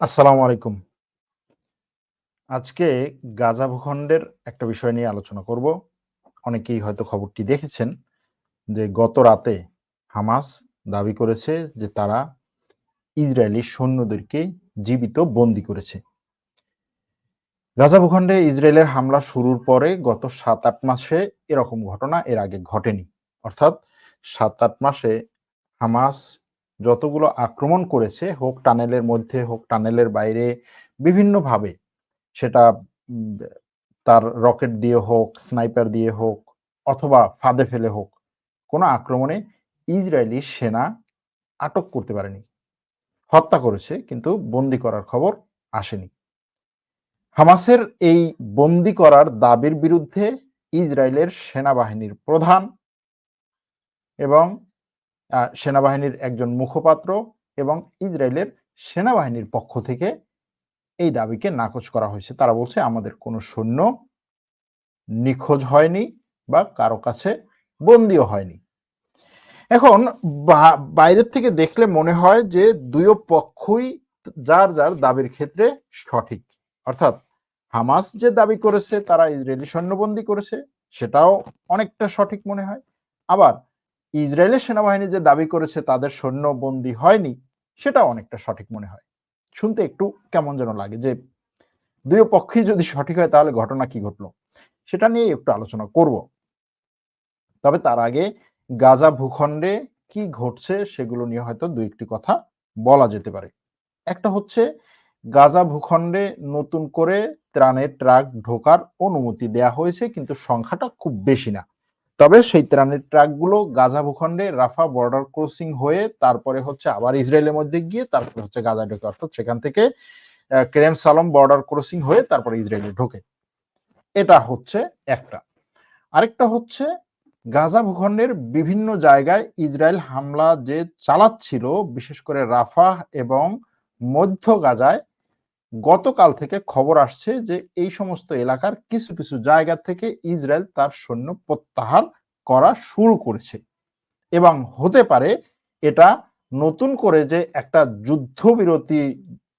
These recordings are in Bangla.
আসসালামু আলাইকুম। আজকে গাজা ভূখণ্ডের একটা বিষয় নিয়ে আলোচনা করব। অনেকেই হয়তো খবরটি দেখেছেন যে গত রাতে হামাস দাবি করেছে যে তারা ইসরায়েলি সৈন্যদেরকে জীবিত বন্দী করেছে। গাজা ভূখণ্ডে ইসরায়েলের হামলা শুরুর পরে গত ৭-৮ মাসে এরকম ঘটনা এর আগে ঘটেনি। অর্থাৎ ৭-৮ মাসে হামাস যতগুলো আক্রমণ করেছে হোক টানেলের মধ্যে হোক টানেলের বাইরে বিভিন্নভাবে সেটা তার রকেট দিয়ে হোক, স্নাইপার দিয়ে হোক অথবা ফাঁদে ফেলে হোক, কোনো আক্রমণে ইসরায়েলি সেনা আটক করতে পারেনি। হত্যা করেছে কিন্তু বন্দি করার খবর আসেনি। হামাসের এই বন্দি করার দাবির বিরুদ্ধে ইসরায়েলের সেনাবাহিনীর প্রধান এবং সেনাবাহিনীর একজন মুখপাত্র এবং ইসরায়েলের সেনাবাহিনীর পক্ষ থেকে এই দাবিকে নাকচ করা হয়েছে। তারা বলছে আমাদের কোনো সৈন্য নিখোঁজ হয়নি বা কারও কাছে বন্দিও হয়নি। এখন বাইরের থেকে দেখলে মনে হয় যে ২ পক্ষই যার, যার দাবির ক্ষেত্রে সঠিক। অর্থাৎ হামাস যে দাবি করেছে তারা ইসরায়েলি সৈন্যবন্দী করেছে সেটাও অনেকটা সঠিক মনে হয়। আবার ইসরায়েলের সেনাবাহিনী যে দাবি করেছে তাদের সৈন্য বন্দী হয়নি সেটা অনেকটা সঠিক মনে হয়। শুনতে একটু কেমন যেন লাগে যে দুই পক্ষই যদি সঠিক হয় তাহলে ঘটনা কি ঘটলো? সেটা নিয়ে একটু আলোচনা করব। তবে তার আগে গাজা ভূখণ্ডে কি ঘটছে সেগুলো নিয়ে হয়তো ২-১ কথা বলা যেতে পারে। একটা হচ্ছে গাজা ভূখণ্ডে নতুন করে ত্রাণের ট্রাক ঢোকার অনুমতি দেয়া হয়েছে, কিন্তু সংখ্যাটা খুব বেশি না। তবে সেই ত্রাণের ট্রাকগুলো গাজা ভূখণ্ডে রাফা বর্ডার ক্রসিং হয়ে তারপরে হচ্ছে আবার ইসরায়েলের মধ্যে গিয়ে তারপরে হচ্ছে গাজায় ঢোকে। অর্থাৎ সেখান থেকে কেরেম সালম বর্ডার ক্রসিং হয়ে তারপরে ইসরায়েলে ঢোকে। এটা হচ্ছে একটা। আরেকটা হচ্ছে গাজা ভূখণ্ডের বিভিন্ন জায়গায় ইসরায়েল হামলা যে চালাচ্ছিল, বিশেষ করে রাফা এবং মধ্য গাজায় গতকাল থেকে খবর আসছে যে এই সমস্ত এলাকার কিছু, কিছু জায়গা থেকে ইসরায়েল তার সৈন্য প্রত্যাহার করা শুরু করেছে। এবং হতে পারে এটা নতুন করে যে একটা যুদ্ধবিরতি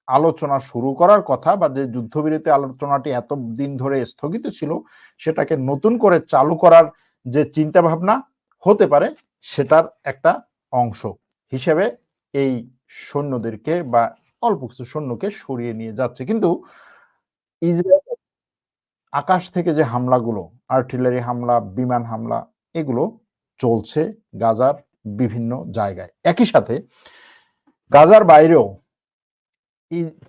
আলোচনা শুরু করার কথা বা যে যুদ্ধবিরতি আলোচনাটি এতদিন ধরে স্থগিত ছিল সেটাকে নতুন করে চালু করার যে চিন্তা ভাবনা হতে পারে সেটার একটা অংশ হিসেবে এই সৈন্যদেরকে বা অল্প কিছু সৈন্যকে সরিয়ে নিয়ে যাচ্ছে। কিন্তু ইসরায়েল আকাশ থেকে যে হামলাগুলো আর্টিলারি হামলা, বিমান হামলা এগুলো চলছে গাজার বিভিন্ন জায়গায়। একই সাথে গাজার বাইরেও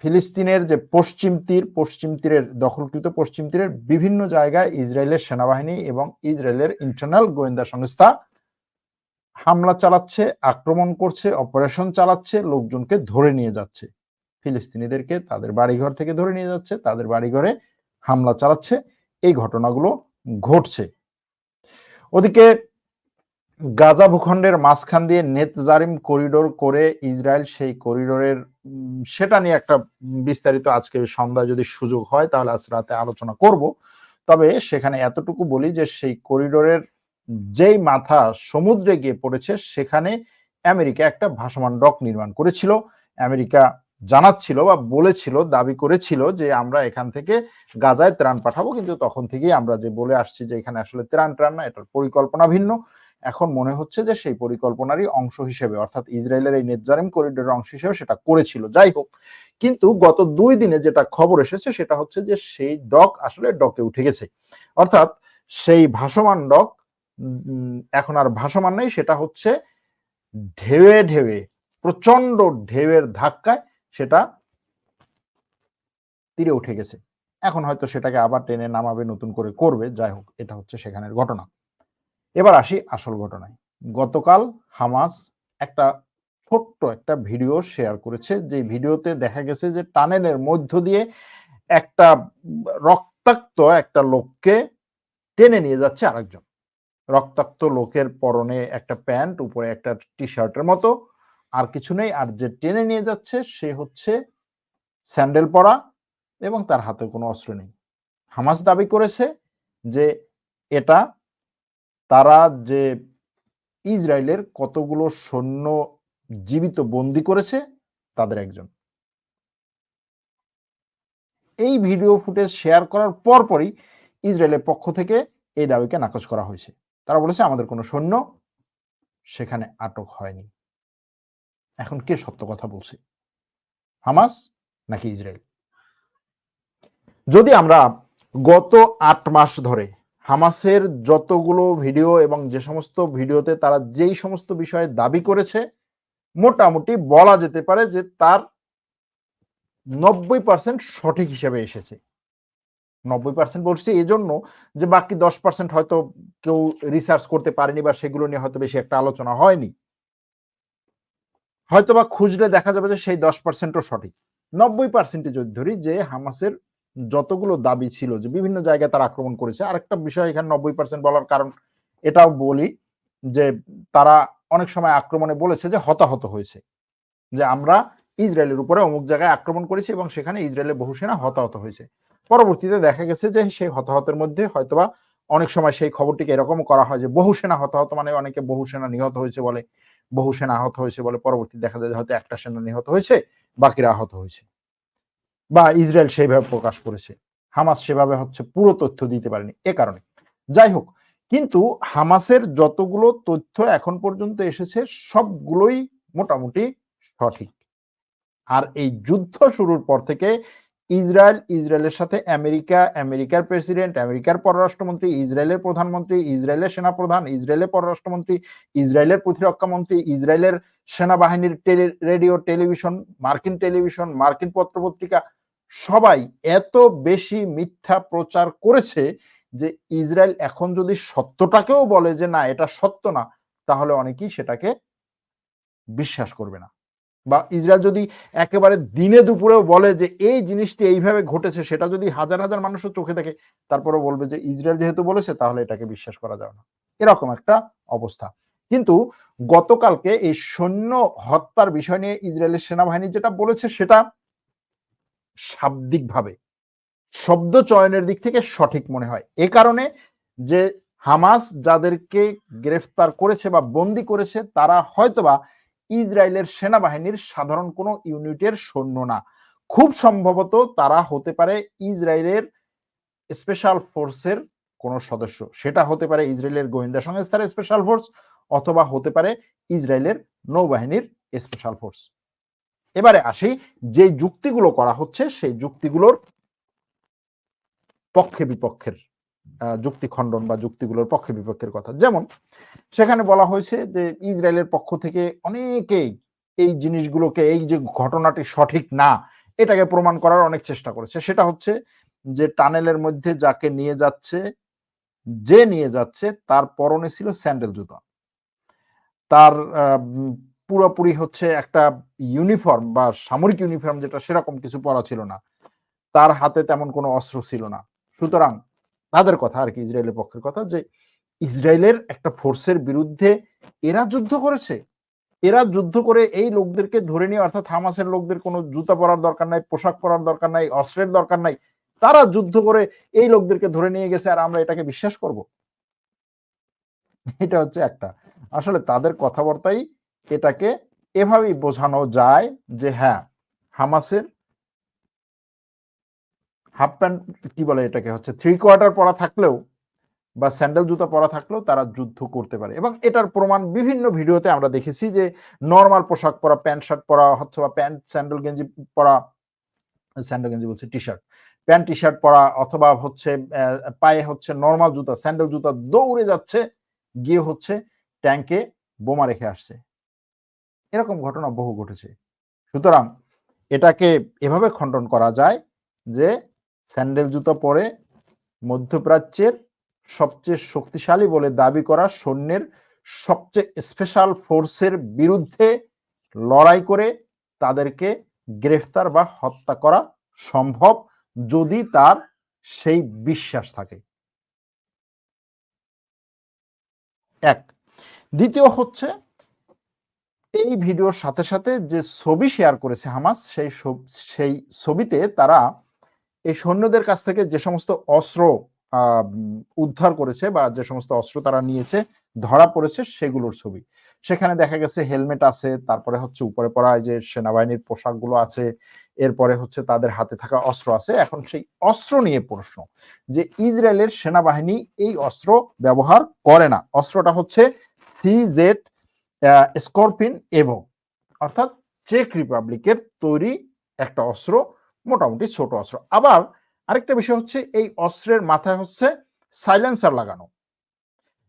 ফিলিস্তিনের যে পশ্চিম তীর, পশ্চিম তীরের দখলকৃত পশ্চিম তীরের বিভিন্ন জায়গায় ইসরায়েলের সেনাবাহিনী এবং ইসরায়েলের ইন্টারনাল গোয়েন্দা সংস্থা হামলা চালাচ্ছে, আক্রমণ করছে, অপারেশন চালাচ্ছে, লোকজনকে ধরে নিয়ে যাচ্ছে। ফিলিস্তিনিদেরকে তাদের বাড়িঘর থেকে ধরে নিয়ে যাচ্ছে, তাদের বাড়িঘরে হামলা চালাচ্ছে। এই ঘটনাগুলো ঘটছে। ওদিকে গাজা ভূখণ্ডের মাঝখান দিয়ে নেতজারিম করিডোর করে ইসরায়েল সেই করিডোরের সেটা নিয়ে একটা বিস্তারিত আজকে সন্ধ্যায় যদি সুযোগ হয় তাহলে আজ রাতে আলোচনা করব। তবে সেখানে এতটুকু বলি যে সেই করিডোরের যেই মাথা সমুদ্রে গিয়ে পড়েছে সেখানে আমেরিকা একটা ভাসমান ডক নির্মাণ করেছিল। আমেরিকা জানাচ্ছিল বা বলেছিল, দাবি করেছিল যে আমরা এখান থেকে গাজায় ত্রাণ পাঠাবো। কিন্তু তখন থেকেই আমরা যে বলে আসছি যে এখানে আসলে ত্রাণ-ট্রাণ না এটার পরিকল্পনা ভিন্ন। এখন মনে হচ্ছে যে সেই পরিকল্পনারই অংশ হিসেবে অর্থাৎ ইসরায়েলের এই নেতজারিম করিডোরের অংশ হিসেবে সেটা করেছিল। যাই হোক, কিন্তু গত দুই দিনে যেটা খবর এসেছে সেটা হচ্ছে যে সেই ডক আসলে ডকে উঠে গেছে। অর্থাৎ সেই ভাসমান ডক এখন আর ভাসমান নেই সেটা হচ্ছে ঢেউয়ে, ঢেউয়ে প্রচণ্ড ঢেউয়ের ধাক্কায় সেটা তীরে উঠে গেছে। এখন হয়তো সেটাকে আবার টেনে নামাবে, নতুন করে করবে। যাই হোক, এটা হচ্ছে সেখানের ঘটনা। এবার আসি আসল ঘটনায়। গতকাল হামাস একটা ছোট্ট একটা ভিডিও শেয়ার করেছে। যে ভিডিওতে দেখা গেছে যে টানেলের মধ্য দিয়ে একটা রক্তাক্ত একটা লোককে টেনে নিয়ে যাচ্ছে আরেকজন। রক্তাক্ত লোকের পরনে একটা প্যান্ট, উপরে একটা টি-শার্টের মতো। আর কিছু নেই। আর যে টেনে নিয়ে যাচ্ছে, সে হচ্ছে স্যান্ডেল পরা এবং তার হাতে কোনো অস্ত্র নেই। হামাস দাবি করেছে যে এটা তারা যে ইসরায়েলের কতগুলো সৈন্য জীবিত বন্দি করেছে, তাদের একজন। এই ভিডিও ফুটেজ শেয়ার করার পরপরই ইসরায়েলের পক্ষ থেকে এই দাবিকে নাকচ করা হয়েছে তারা বলেছে, আমাদের কোনো সৈন্য সেখানে আটক হয়নি এখন কে সত্য কথা বলছে? হামাস নাকি ইসরায়েল? যদি আমরা গত আট মাস ধরে হামাসের যতগুলো ভিডিও এবং যে সমস্ত ভিডিওতে তারা যেই সমস্ত বিষয়ে দাবি করেছে, মোটামুটি বলা যেতে পারে যে তার নব্বই পার্সেন্ট সঠিক হিসেবে এসেছে। নব্বই পার্সেন্ট বলছি এই জন্য যে বাকি দশ পার্সেন্ট হয়তো কেউ রিসার্চ করতে পারেনি বা সেগুলো নিয়ে হয়তো বেশি একটা আলোচনা হয়নি। হয়তো বা খুঁজলে দেখা যাবে যে সেই দশ পার্সেন্টও সঠিক। নব্বই পার্সেন্টে যদি ধরি যে হামাসের যতগুলো দাবি ছিল যে বিভিন্ন জায়গায় তারা আক্রমণ করেছে, আরেকটা বিষয় এখানে নব্বই পার্সেন্ট বলার কারণ এটাও বলি যে তারা অনেক সময় আক্রমণে বলেছে যে হতাহত হয়েছে, যে আমরা ইসরায়েলের উপরে অমুক জায়গায় আক্রমণ করেছি এবং সেখানে ইসরায়েলের বহু সেনা হতাহত হয়েছে। পরবর্তীতে দেখা গেছে যে সেই হতাহতের মধ্যে হয়তোবা অনেক সময় সেই খবরটিকে এরকম করা হয় যে বহু সেনা হতাহত মানে অনেকে বহু সেনা নিহত হয়েছে বলে। বহু সেনা আহত হয়েছে বলে পরবর্তী দেখা যায় হয়তো একটা সেনা নিহত হয়েছে, বাকিরা আহত হয়েছে। বা ইসরায়েল সেইভাবে প্রকাশ করেছে। হামাস সেভাবে হচ্ছে পুরো তথ্য দিতে পারেনি এ কারণে। যাই হোক, কিন্তু হামাসের যতগুলো তথ্য এখন পর্যন্ত এসেছে, সবগুলোই মোটামুটি সঠিক। আর এই যুদ্ধ শুরুর পর থেকে ইসরায়েল, ইসরায়েলের সাথে আমেরিকা, আমেরিকার প্রেসিডেন্ট, আমেরিকার পররাষ্ট্রমন্ত্রী, ইসরায়েলের প্রধানমন্ত্রী, ইসরায়েলের সেনাপ্রধান, ইসরায়েলের পররাষ্ট্রমন্ত্রী, ইসরায়েলের প্রতিরক্ষা মন্ত্রী, ইসরায়েলের সেনাবাহিনীর রেডিও, টেলিভিশন, মার্কিন টেলিভিশন, মার্কিন পত্রপত্রিকা, সবাই এত বেশি মিথ্যা প্রচার করেছে যে ইসরায়েল এখন যদি সত্যটাকেও বলে যে না, এটা সত্য না, তাহলে অনেকেই সেটাকে বিশ্বাস করবে না। বা ইসরায়েল যদি একেবারে দিনে দুপুরেও বলে যে এই জিনিসটি এইভাবে ঘটেছে, সেটা যদি হাজার হাজার মানুষের চোখে দেখে তারপরে বলবে যে ইসরায়েল যেহেতু বলেছে, তাহলে এটাকে বিশ্বাস করা যাবে না। এরকম একটা অবস্থা। কিন্তু গতকালকে এই সৈন্য হত্যার বিষয় নিয়ে ইসরায়েলের সেনাবাহিনী যেটা বলেছে, সেটা শাব্দিকভাবে, শব্দ চয়নের দিক থেকে সঠিক মনে হয়। এ কারণে যে হামাস যাদেরকে গ্রেফতার করেছে বা বন্দি করেছে, তারা হয়তোবা ইসরায়েলের সেনাবাহিনীর সাধারণ কোনো ইউনিটের সৈন্য না। খুব সম্ভবত তারা হতে পারে ইসরায়েলের স্পেশাল ফোর্সের কোন সদস্য। সেটা হতে পারে ইসরায়েলের গোয়েন্দা সংস্থার স্পেশাল ফোর্স অথবা হতে পারে ইসরায়েলের নৌবাহিনীর স্পেশাল ফোর্স এবারে আসি, যে যুক্তিগুলো করা হচ্ছে, সেই যুক্তিগুলোর পক্ষে বিপক্ষের যুক্তি খণ্ডন বা যুক্তিগুলোর পক্ষে বিপক্ষের কথা। যেমন, সেখানে বলা হয়েছে যে ইসরায়েলের পক্ষ থেকে অনেকেই এই জিনিসগুলোকে, এই যে ঘটনাটি সঠিক না, এটাকে প্রমাণ করার অনেক চেষ্টা করেছে। সেটা হচ্ছে যে টানেলের মধ্যে যাকে নিয়ে যাচ্ছে, যে নিয়ে যাচ্ছে, তার পরনে ছিল স্যান্ডেল জুতা। তার পুরোপুরি হচ্ছে একটা ইউনিফর্ম বা সামরিক ইউনিফর্ম যেটা সেরকম কিছু পরা ছিল না। তার হাতে তেমন কোনো অস্ত্র ছিল না। সুতরাং তাদের কথা আর কি, ইসরায়েলের পক্ষের কথা, যে ইসরায়েলের একটা ফোর্সের বিরুদ্ধে এরা যুদ্ধ করেছে। এরা যুদ্ধ করে এই লোকদেরকে ধরে নিয়ে, অর্থাৎ হামাসের লোকদের কোনো জুতা পরার দরকার নাই, পোশাক পরার দরকার নাই, অস্ত্রের দরকার নাই, তারা যুদ্ধ করে এই লোকদেরকে ধরে নিয়ে গেছে আর আমরা এটাকে বিশ্বাস করব। এটা হচ্ছে একটা। আসলে তাদের কথাবার্তাই এটাকে এভাবেই বোঝানো যায় যে হ্যাঁ হামাসের হাফ প্যান্ট কি বলে এটাকে? হচ্ছে থ্রি কোয়ার্টার পরা থাকলেও বা স্যান্ডেল জুতা পরা থাকলেও তারা যুদ্ধ করতে পারে। এবং এটার প্রমাণ বিভিন্ন ভিডিওতে আমরা দেখেছি যে নর্মাল পোশাক পরা প্যান্ট শার্ট পরা হচ্ছে বা প্যান্ট স্যান্ডেল গেঞ্জি পরা স্যান্ডেল গেঞ্জি বলছে T shirt pant T shirt পরা অথবা হচ্ছে পায়ে হচ্ছে নর্মাল জুতা স্যান্ডেল জুতা দৌড়ে যাচ্ছে, গিয়ে হচ্ছে ট্যাঙ্কে বোমা রেখে আসছে। এরকম ঘটনা বহু ঘটেছে। সুতরাং এটাকে এভাবে খণ্ডন করা যায় যে স্যান্ডেল জুতো পরে মধ্যপ্রাচ্যের সবচেয়ে শক্তিশালী বলে দাবি করা সৈন্যের সবচেয়ে স্পেশাল ফোর্সের বিরুদ্ধে লড়াই করে তাদেরকে গ্রেফতার বা হত্যা করা সম্ভব যদি তার সেই বিশ্বাস থাকে। এক। দ্বিতীয় হচ্ছে, এই ভিডিওর সাথে সাথে যে ছবি শেয়ার করেছে হামাস, সেই সেই ছবিতে তারা এই সৈন্যদের কাছ থেকে যে সমস্ত অস্ত্র উদ্ধার করেছে বা যে সমস্ত অস্ত্র তারা নিয়েছে, ধরা পড়েছে সেগুলোর ছবি। সেখানে দেখা গেছে হেলমেট আছে, তারপরে হচ্ছে উপরে পড়া যে সেনাবাহিনীর পোশাকগুলো আছে, এরপরে হচ্ছে তাদের হাতে থাকা অস্ত্র আছে। এখন সেই অস্ত্র নিয়ে প্রশ্ন যে ইসরায়েলের সেনাবাহিনী এই অস্ত্র ব্যবহার করে না। অস্ত্রটা হচ্ছে সিজেট স্করপিন এভো, অর্থাৎ চেক রিপাবলিকের তৈরি একটা অস্ত্র। মোটামুটি ছোট অস্ত্র। আবার আরেকটা বিষয় হচ্ছে, এই অস্ত্রের মাথায় হচ্ছে সাইলেন্সার লাগানো।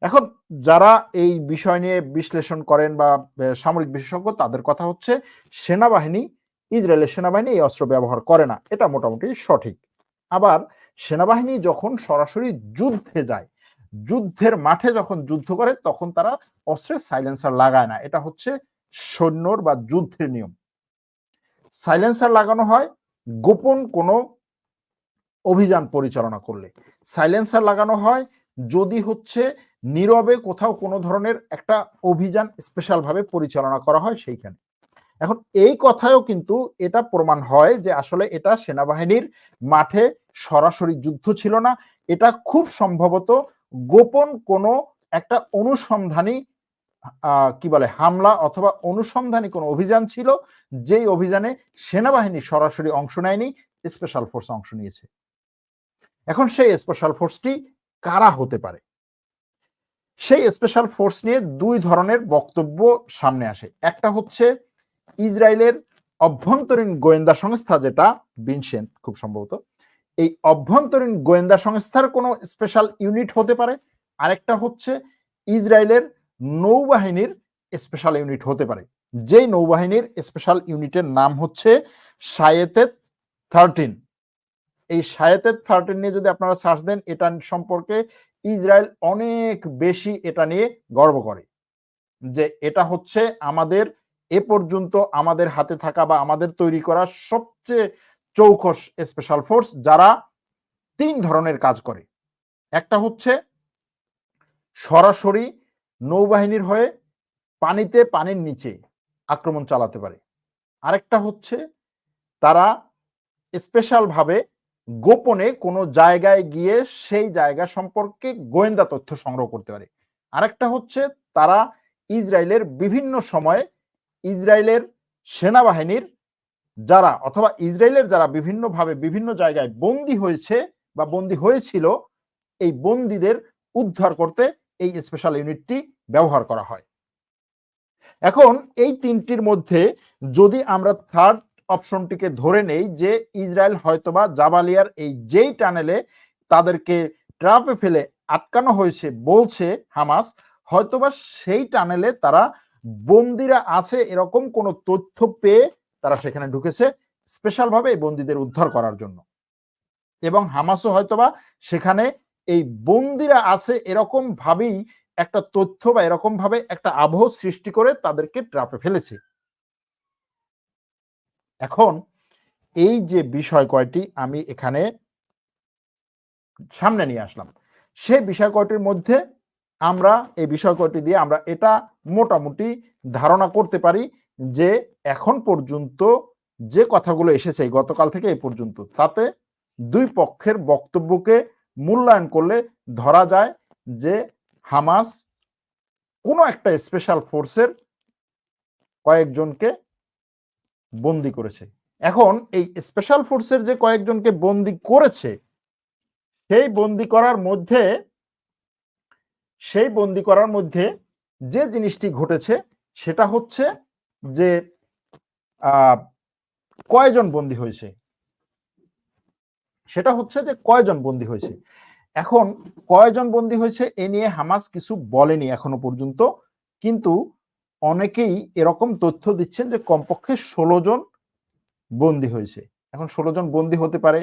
এখন যারা এই বিষয় নিয়ে বিশ্লেষণ করেন বা সামরিক বিশেষজ্ঞ, তাদের কথা হচ্ছে সেনাবাহিনী, ইসরায়েলের সেনাবাহিনী এই অস্ত্র ব্যবহার করে না। এটা মোটামুটি সঠিক। আবার সেনাবাহিনী যখন সরাসরি যুদ্ধে যায়, যুদ্ধের মাঠে যখন যুদ্ধ করে, তখন তারা অস্ত্রের সাইলেন্সার লাগায় না। এটা হচ্ছে সৈন্যর বা যুদ্ধের নিয়ম। সাইলেন্সার লাগানো হয় গোপন কোনো অভিযান পরিচালনা করলে। সাইলেন্সার লাগানো হয়, যদি হচ্ছে নীরবে কোথাও কোনো ধরনের একটা অভিযান স্পেশাল ভাবে পরিচালনা করা হয় সেইখানে। এখন এই কথায়ও কিন্তু এটা প্রমাণ হয় যে আসলে এটা সেনাবাহিনীর মাঠে সরাসরি যুদ্ধ ছিল না। এটা খুব সম্ভবত গোপন কোনো একটা অনুসন্ধানী কি বলে, হামলা অথবা অনুসন্ধানী কোনো অভিযান ছিল, যেই অভিযানে সেনাবাহিনী সরাসরি অংশ নেয়নি স্পেশাল ফোর্স অংশ নিয়েছে। এখন সেই স্পেশাল ফোর্সটি কারা হতে পারে? সেই স্পেশাল ফোর্স নিয়ে দুই ধরনের বক্তব্য সামনে আসে। একটা হচ্ছে ইসরায়েলের অভ্যন্তরীণ গোয়েন্দা সংস্থা, যেটা বিনসেন খুব সম্ভবত। এই অভ্যন্তরীণ গোয়েন্দা সংস্থার কোনো স্পেশাল ইউনিট হতে পারে। আরেকটা হচ্ছে ইসরায়েলের নৌবাহিনীর স্পেশাল ইউনিট হতে পারে। যেই নৌবাহিনীর স্পেশাল ইউনিটের নাম হচ্ছে সায়েতেত থার্টিন। এই সায়েতেত থার্টিন নিয়ে যদি আপনারা সার্চ দেন, এটা সম্পর্কে ইসরায়েল অনেক বেশি এটা নিয়ে গর্ব করে। যে এটা হচ্ছে আমাদের এ পর্যন্ত আমাদের হাতে থাকা বা আমাদের তৈরি করা সবচেয়ে চৌকস স্পেশাল ফোর্স যারা তিন ধরনের কাজ করে। একটা হচ্ছে সরাসরি নৌবাহিনীর হয়ে পানিতে, পানির নিচে আক্রমণ চালাতে পারে। আরেকটা হচ্ছে তারা স্পেশাল ভাবে গোপনে কোনো জায়গায় গিয়ে সেই জায়গা সম্পর্কে গোয়েন্দা তথ্য সংগ্রহ করতে পারে। আরেকটা হচ্ছে তারা ইসরায়েলের বিভিন্ন সময়ে ইসরায়েলের সেনাবাহিনীর যারা অথবা ইসরায়েলের যারা বিভিন্নভাবে বিভিন্ন জায়গায় বন্দী হয়েছে বা বন্দী হয়েছিল, এই বন্দীদের উদ্ধার করতে এই স্পেশাল ইউনিটটি ব্যবহার করা হয়। এখন এই তিনটির মধ্যে যদি আমরা থার্ড অপশনটিকে ধরে নেই যে ইসরায়েল হয়তোবা জাবালিয়ার এই যেই টানেলে তাদেরকে ট্রাফে ফেলে আটকানো হয়েছে বলছে হামাস, হয়তোবা সেই টানেলে তারা বন্দিরা আছে এরকম কোন তথ্য পেয়ে তারা সেখানে ঢুকেছে স্পেশালভাবে এই বন্দীদের উদ্ধার করার জন্য। এবং হামাসও হয়তোবা সেখানে এই বন্দিরা আছে এরকম ভাবেই একটা তথ্য বা এরকম ভাবে একটা আবহ সৃষ্টি করে তাদেরকে ট্রাপে ফেলেছে। এখন এই যে বিষয় কয়টি আমি এখানে সামনে নিয়ে আসলাম। সেই বিষয় কয়টির মধ্যে আমরা এই বিষয় কয়টি দিয়ে আমরা এটা মোটামুটি ধারণা করতে পারি যে এখন পর্যন্ত যে কথাগুলো এসেছে গতকাল থেকে এই পর্যন্ত, তাতে দুই পক্ষের বক্তব্যকে মূল্যায়ন করলে ধরা যায় যে হামাস কোনো একটা স্পেশাল ফোর্সের কয়েকজনকে বন্দি করেছে। এখন এই স্পেশাল ফোর্সের যে কয়েকজনকে বন্দি করেছে, সেই বন্দি করার মধ্যে, সেই বন্দি করার মধ্যে যে জিনিসটি ঘটেছে, সেটা হচ্ছে যে কয়জন বন্দী হয়েছে? সেটা হচ্ছে যে কয়জন বন্দী হয়েছে? এখন কয়জন বন্দী হয়েছে এ নিয়ে হামাস কিছু বলেনি এখনও পর্যন্ত। কিন্তু অনেকেই এরকম তথ্য দিচ্ছেন যে কমপক্ষে ষোলো জন বন্দী হয়েছে। এখন ষোলো জন বন্দী হতে পারে,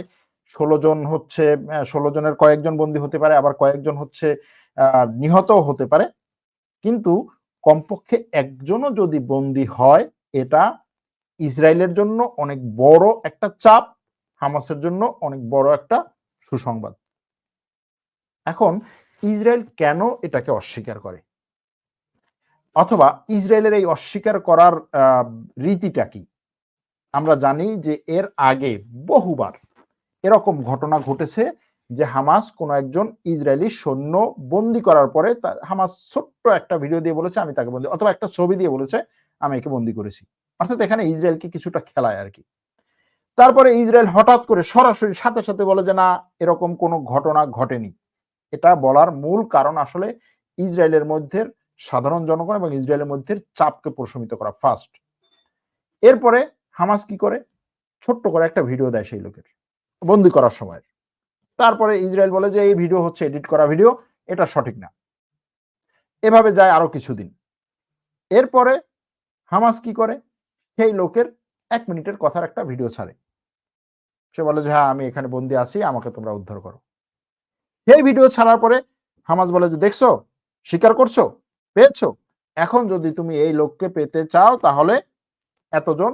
ষোলো জন হচ্ছে ষোলো জনের কয়েকজন বন্দী হতে পারে, আবার কয়েকজন হচ্ছে নিহত হতে পারে। কিন্তু কমপক্ষে একজনও যদি বন্দী হয়, এটা ইসরায়েলের জন্য অনেক বড় একটা চাপ। হামাসের জন্য অনেক বড় একটা সুসংবাদ। এখন ইসরায়েল কেন এটাকে অস্বীকার করে? অথবা ইসরায়েলের এই অস্বীকার করার রীতিটা কি? আমরা জানি যে এর আগে বহুবার এরকম ঘটনা ঘটেছে যে হামাস কোনো একজন ইসরায়েলি সৈন্য বন্দি করার পরে তার, হামাস ছোট্ট একটা ভিডিও দিয়ে বলেছে, আমি তাকে বন্দি, অথবা একটা ছবি দিয়ে বলেছে, আমি একে বন্দি করেছি। অর্থাৎ এখানে ইসরায়েলকে কিছুটা খেলায় আর কি। তারপরে ইসরায়েল হঠাৎ করে সরাসরি সাথে সাথে বলে যে, না, এরকম কোনো ঘটনা ঘটেনি। এটা বলার মূল কারণ আসলে ইসরায়েলের মধ্যে সাধারণ জনগণ এবং ইসরায়েলের মধ্যে চাপকে প্রশমিত করা ফার্স্ট এরপরে হামাস কি করে? ছোট্ট করে একটা ভিডিও দেয় সেই লোকের, বন্দি করার সময়। তারপরে ইসরায়েল বলে যে, এই ভিডিও হচ্ছে এডিট করা ভিডিও, এটা সঠিক না। এভাবে যায় আরও কিছুদিন। এরপরে হামাস কি করে? সেই লোকের এক মিনিটের কথার একটা ভিডিও ছাড়ে। সে বলে যে হ্যাঁ আমি এখানে বন্দি আছি, আমাকে তোমরা উদ্ধার করো। সেই ভিডিও ছাড়ার পরে হামাজ বলে যে, দেখছ? স্বীকার করছ? পেয়েছ? এখন যদি তুমি এই লোককে পেতে চাও, তাহলে এতজন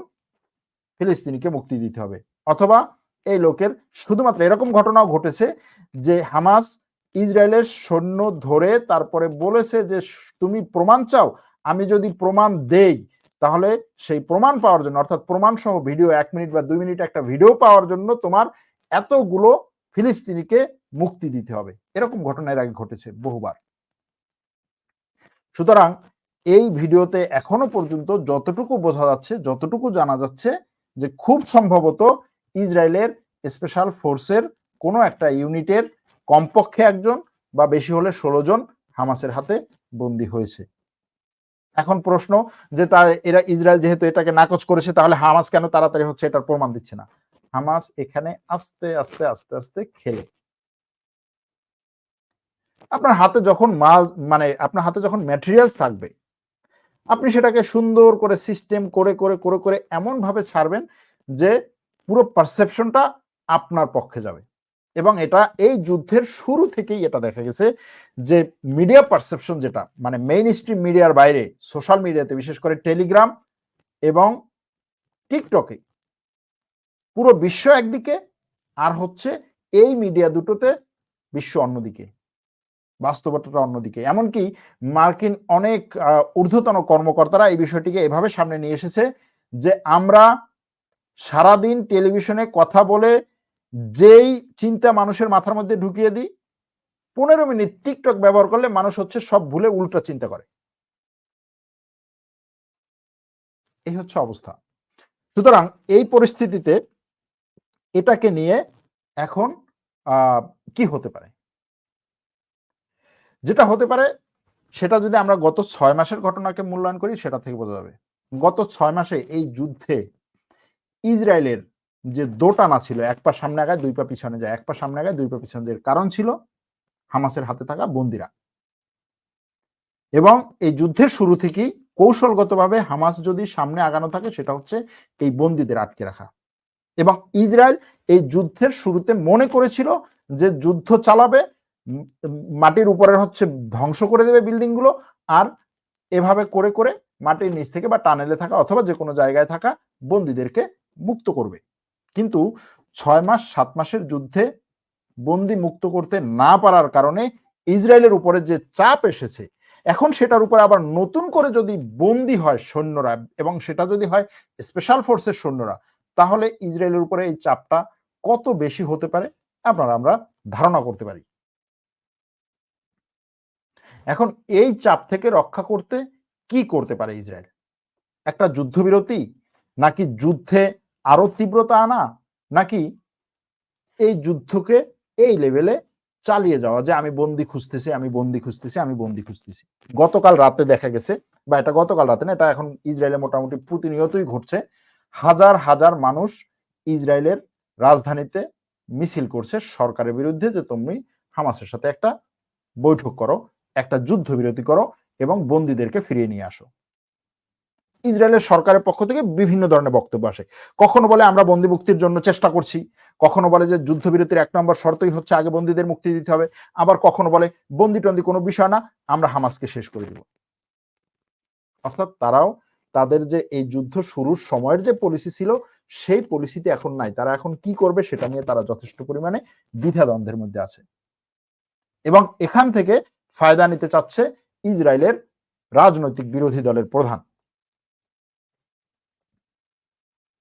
ফিলিস্তিনিকে মুক্তি দিতে হবে। অথবা এই লোকের শুধুমাত্র এরকম ঘটনাও ঘটেছে যে হামাস ইসরায়েলের সৈন্য ধরে তারপরে বলেছে যে, তুমি প্রমাণ চাও? আমি যদি প্রমাণ দেই তাহলে সেই প্রমাণ পাওয়ার জন্য, অর্থাৎ প্রমাণ সহ ভিডিও, এক মিনিট বা দুই মিনিট একটা ভিডিও পাওয়ার জন্য তোমার এতগুলো ফিলিস্তিনিকে মুক্তি দিতে হবে। এরকম ঘটনা এর আগে ঘটেছে বহুবার। সুতরাং এই ভিডিওতে এখনও পর্যন্ত যতটুকু বোঝা যাচ্ছে, যতটুকু জানা যাচ্ছে যে খুব সম্ভবত ইসরায়েলের স্পেশাল ফোর্সের কোনো একটা ইউনিটের কমপক্ষে একজন বা বেশি হলে ষোলো জন হামাসের হাতে বন্দী হয়েছে। এখন প্রশ্ন যে তার এরা ইসরায়েল যেহেতু এটাকে নাকচ করেছে, তাহলে হামাস কেন তাড়াতাড়ি হচ্ছে এটার প্রমাণ দিচ্ছে না? হামাস এখানে আস্তে আস্তে আস্তে আস্তে খেলে। আপনার হাতে যখন মাল মানে আপনার হাতে যখন ম্যাটেরিয়ালস থাকবে, আপনি সেটাকে সুন্দর করে সিস্টেম করে করে করে করে এমন ভাবে ছাড়বেন যে পুরো পারসেপশনটা আপনার পক্ষে যাবে। এবং এটা এই যুদ্ধের শুরু থেকেই এটা দেখা গেছে যে মিডিয়া পারসেপশন যেটা মানে মেইন স্ট্রিম মিডিয়ার বাইরে সোশ্যাল মিডিয়াতে বিশেষ করে টেলিগ্রাম এবং টিকটকে পুরো বিশ্ব একদিকে আর হচ্ছে এই মিডিয়া দুটোতে বিশ্ব অন্যদিকে, বাস্তবতাটা অন্যদিকে। এমনকি মার্কিন অনেক ঊর্ধ্বতন কর্মকর্তারা এই বিষয়টিকে এভাবে সামনে নিয়ে এসেছে যে আমরা সারাদিন টেলিভিশনে কথা বলে যেই চিন্তা মানুষের মাথার মধ্যে ঢুকিয়ে দিই, পনেরো মিনিট টিকটক ব্যবহার করলে মানুষ হচ্ছে সব ভুলে উল্টা চিন্তা করে। এই হচ্ছে অবস্থা। সুতরাং এই পরিস্থিতিতে এটাকে নিয়ে এখন কি হতে পারে? যেটা হতে পারে, সেটা যদি আমরা গত ছয় মাসের ঘটনাকে মূল্যায়ন করি, সেটা থেকে বোঝা যাবে। গত ছয় মাসে এই যুদ্ধে ইসরায়েলের যে দোটানা ছিল, এক পা সামনে আগায়, দুই পা পিছনে যায়। এক পা সামনে আগায়, দুই পা পিছনে যায়। কারণ ছিল হামাসের হাতে থাকা বন্দিরা। এবং এই যুদ্ধের শুরু থেকেই কৌশলগতভাবে হামাস যদি সামনে আগানো থাকে, সেটা হচ্ছে এই বন্দীদের আটকে রাখা। এবং ইসরায়েল এই যুদ্ধের শুরুতে মনে করেছিল যে যুদ্ধ চালাবে মাটির উপরের হচ্ছে ধ্বংস করে দেবে বিল্ডিংগুলো আর এভাবে করে করে মাটির নিচ থেকে বা টানেলে থাকা অথবা যে কোনো জায়গায় থাকা বন্দীদেরকে মুক্ত করবে। কিন্তু ছয় মাস, সাত মাসের যুদ্ধে বন্দি মুক্ত করতে না পারার কারণে ইসরায়েলের উপরে যে চাপ এসেছে, এখন সেটার উপরে আবার নতুন করে যদি বন্দি হয় সৈন্যরা এবং সেটা যদি হয় স্পেশাল ফোর্সের সৈন্যরা, তাহলে ইসরায়েলের উপরে এই চাপটা কত বেশি হতে পারে? আপনারা, আমরা ধারণা করতে পারি। এখন এই চাপ থেকে রক্ষা করতে কি করতে পারে ইসরায়েল? একটা যুদ্ধবিরতি নাকি যুদ্ধে আরও তীব্রতা আনা নাকি এই যুদ্ধকে এই লেভেলে চালিয়ে যাওয়া যে আমি বন্দি খুঁজতেছি, আমি বন্দি খুঁজতেছি, আমি বন্দি খুঁজতেছি। গতকাল রাতে দেখা গেছে, বা এটা গতকাল রাতে না, এটা এখন ইসরায়েলে মোটামুটি প্রতিনিয়তই ঘটছে, হাজার হাজার মানুষ ইসরায়েলের রাজধানীতে মিছিল করছে সরকারের বিরুদ্ধে যে তুমি হামাসের সাথে একটা বৈঠক করো, একটা যুদ্ধবিরতি করো এবং বন্দীদেরকে ফিরিয়ে নিয়ে আসো। ইসরায়েলের সরকারের পক্ষ থেকে বিভিন্ন ধরনের বক্তব্য আসে। কখনো বলে আমরা বন্দি মুক্তির জন্য চেষ্টা করছি, কখনো বলে যে যুদ্ধবিরতির এক নম্বর শর্তই হচ্ছে আগে বন্দীদের মুক্তি দিতে হবে, আবার কখনো বলে বন্দি টন্দি কোনো বিষয় না, আমরা হামাসকে শেষ করে দিব। অর্থাৎ তারাও তাদের যে এই যুদ্ধ শুরুর সময়ের যে পলিসি ছিল, সেই পলিসিতে এখন নাই। তারা এখন কি করবে সেটা নিয়ে তারা যথেষ্ট পরিমাণে দ্বিধাদ্বন্দ্বের মধ্যে আছে। এবং এখান থেকে ফায়দা নিতে চাচ্ছে ইসরায়েলের রাজনৈতিক বিরোধী দলের প্রধান।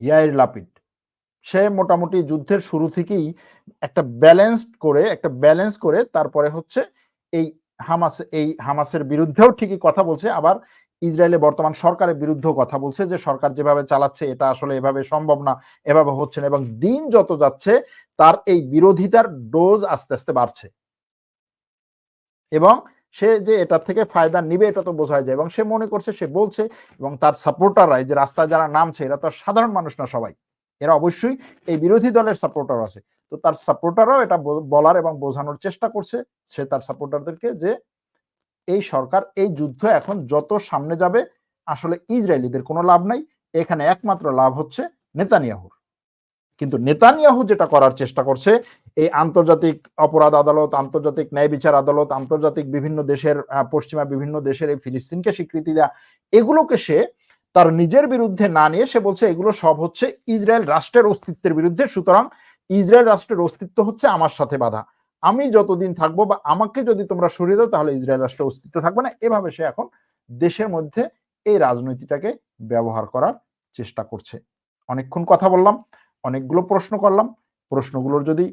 ইয়াইর লাপিড সে মোটামুটি যুদ্ধের শুরু থেকেই একটা ব্যালেন্স করে, একটা ব্যালেন্স করে তারপরে হচ্ছে এই হামাস, এই হামাসের বিরুদ্ধেও ঠিকই কথা বলছে। আবার ইসরায়েলের বর্তমান সরকারের বিরুদ্ধেও কথা বলছে যে, সরকার যেভাবে চালাচ্ছে, এটা আসলে এভাবে সম্ভব না, এভাবে হচ্ছে না এবং দিন যত যাচ্ছে, তার এই বিরোধিতার ডোজ আস্তে আস্তে বাড়ছে। এবং সে যে এটার থেকে ফায়দা নিবে, এটা তো বোঝা যায়। এবং সে মনে করছে, সে বলছে, এবং তার সাপোর্টাররা যে রাস্তায় যারা নামছে, এরা তো সাধারণ মানুষ না সবাই। এরা অবশ্যই এই বিরোধী দলের সাপোর্টার আছে। তো তার সাপোর্টাররাও এটা বলার এবং বোঝানোর চেষ্টা করছে। সে তার সাপোর্টারদেরকে যে এই সরকার, এই যুদ্ধ এখন যত সামনে যাবে, আসলে ইসরায়েলিদের কোনো লাভ নাই। এখানে একমাত্র লাভ হচ্ছে নেতানিয়াহুর। কিন্তু নেতানিয়াহু যেটা করার চেষ্টা করছে, এই আন্তর্জাতিক অপরাধ আদালত, আন্তর্জাতিক ন্যায় বিচার আদালত, আন্তর্জাতিক বিভিন্ন দেশের পশ্চিমা বিভিন্ন দেশের এই ফিলিস্তিনকে স্বীকৃতি দেওয়া এগুলোকে সে তার নিজের বিরুদ্ধে না নিয়ে সে বলছে এগুলো সব হচ্ছে ইসরায়েল রাষ্ট্রের অস্তিত্বের বিরুদ্ধে, সুতরাং ইসরায়েল রাষ্ট্রের অস্তিত্ব হচ্ছে আমার সাথে বাধা। আমি যতদিন থাকব বা আমাকে যদি তোমরা সরিয়ে দাও, তাহলে ইসরায়েল রাষ্ট্রের অস্তিত্ব থাকবে না। এভাবে সে এখন দেশের মধ্যে এই রাজনীতিটাকে ব্যবহার করার চেষ্টা করছে। অনেকক্ষণ কথা বললাম। অনেকগুলো প্রশ্ন করলাম। প্রশ্নগুলোর যদি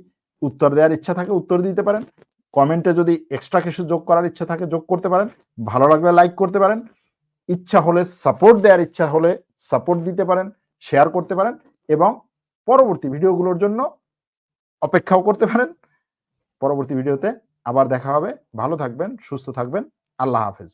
উত্তর দেওয়ার ইচ্ছা থাকে, উত্তর দিতে পারেন। কমেন্টে যদি এক্সট্রা কিছু যোগ করার ইচ্ছা থাকে, যোগ করতে পারেন। ভালো লাগলে লাইক করতে পারেন। ইচ্ছা হলে সাপোর্ট দেওয়ার ইচ্ছা হলে সাপোর্ট দিতে পারেন শেয়ার করতে পারেন এবং পরবর্তী ভিডিওগুলোর জন্য অপেক্ষাও করতে পারেন। পরবর্তী ভিডিওতে আবার দেখা হবে। ভালো থাকবেন, সুস্থ থাকবেন। আল্লাহ হাফেজ।